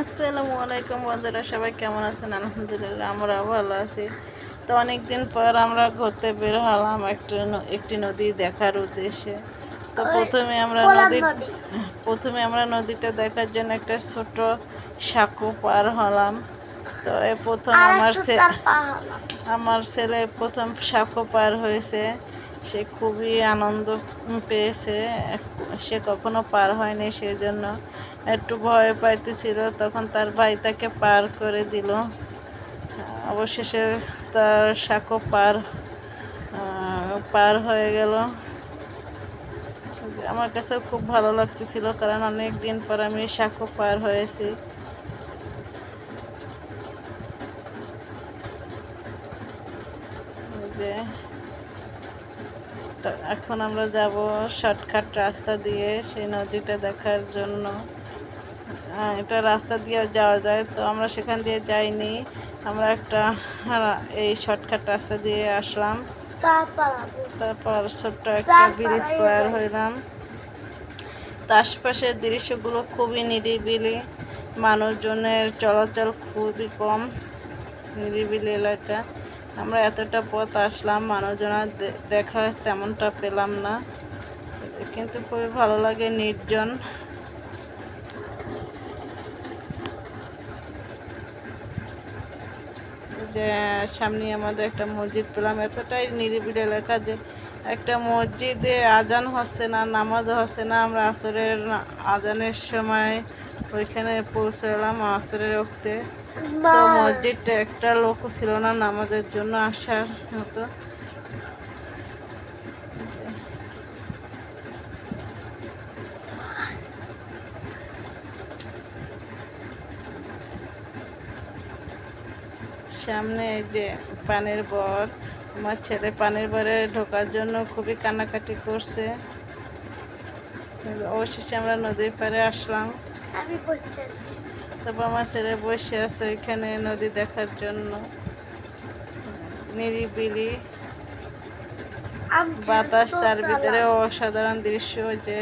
আসসালামু আলাইকুম বন্ধুরা সবাই কেমন আছেন? আলহামদুলিল্লাহ আমরা ভালো আছি। তো অনেক দিন পর আমরা ঘুরতে বের হলাম একটা একটি নদী দেখার উদ্দেশ্যে। তো প্রথমে আমরা নদী। প্রথমে আমরা নদীটা দেখার জন্য একটা ছোট সাঁকো পার হলাম। তো এ প্রথম আমার আমার ছেলে প্রথম সাঁকো পার হয়েছে। সে খুবই আনন্দ পেয়েছে। সে কখনো পার হয়নি সেই জন্য একটু ভয় পাইতেছিল, তখন তার ভাই তাকে পার করে দিল। অবশেষে তার সাঁকো পার পার হয়ে গেল। আমার কাছে খুব ভালো লাগতেছিল, কারণ অনেক দিন পর আমি সাঁকো পার হয়েছি। যে এখন আমরা যাব শর্টকাট রাস্তা দিয়ে সেই নদীটা দেখার জন্য। এটা রাস্তা দিয়ে যাওয়া যায় তো আমরা সেখান দিয়ে যাইনি। আমরা একটা এই শর্টকাট রাস্তা দিয়ে আসলাম। তারপর ছোট্ট একটা ব্রিজ পার হইলাম। তো আশপাশের দৃশ্যগুলো খুবই নিরিবিলি। মানুষজনের চলাচল খুবই কম। নিরিবিলি এলাকা। আমরা এতটা পথ আসলাম মানুষজন আর দে- দেখা তেমনটা পেলাম না। কিন্তু খুবই ভালো লাগে নির্জন। যে সামনে আমাদের একটা মসজিদ পেলাম, এতটাই নিরিবিড় এলাকা যে একটা মসজিদে আজান হচ্ছে না, নামাজ হচ্ছে না, আমরা আসরের আজানের সময় ওইখানে পৌঁছলাম আসরের ওক্তে। তো মসজিদটা একটা লোকও ছিল না নামাজের জন্য আসার মতো। সামনে এই যে পানের বর আমার ছেলে পানের বরে ঢোকার জন্য খুবই কান্নাকাটি করছে। অবশেষে আমরা নদীর পাড়ে আসলাম। তারপর আমার ছেলে বসে আছে ওইখানে নদী দেখার জন্য। নিরিবিলি। বাতাস তার ভিতরে অসাধারণ দৃশ্য যে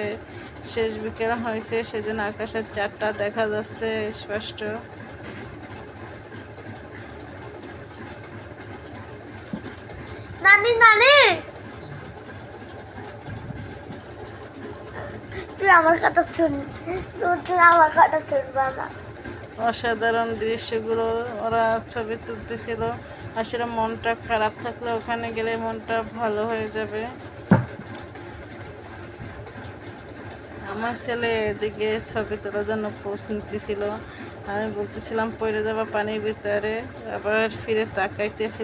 শেষ বিকেল হয়েছে সেজন্য আকাশের চারটা দেখা যাচ্ছে স্পষ্ট। নানি নানি! অসাধারণ দৃশ্যগুলো ওরা ছবি তুলতেছিল। আসলে মনটা খারাপ থাকলে ওখানে গেলে মনটা ভালো হয়ে যাবে। আমার ছেলে এদিকে ছবি তোলার জন্য পোস্ট নিতেছিল। আমি বলতেছিলাম, পড়ে যাবা পানির ভিতরে। আবার ফিরে তাকাইতেছিল।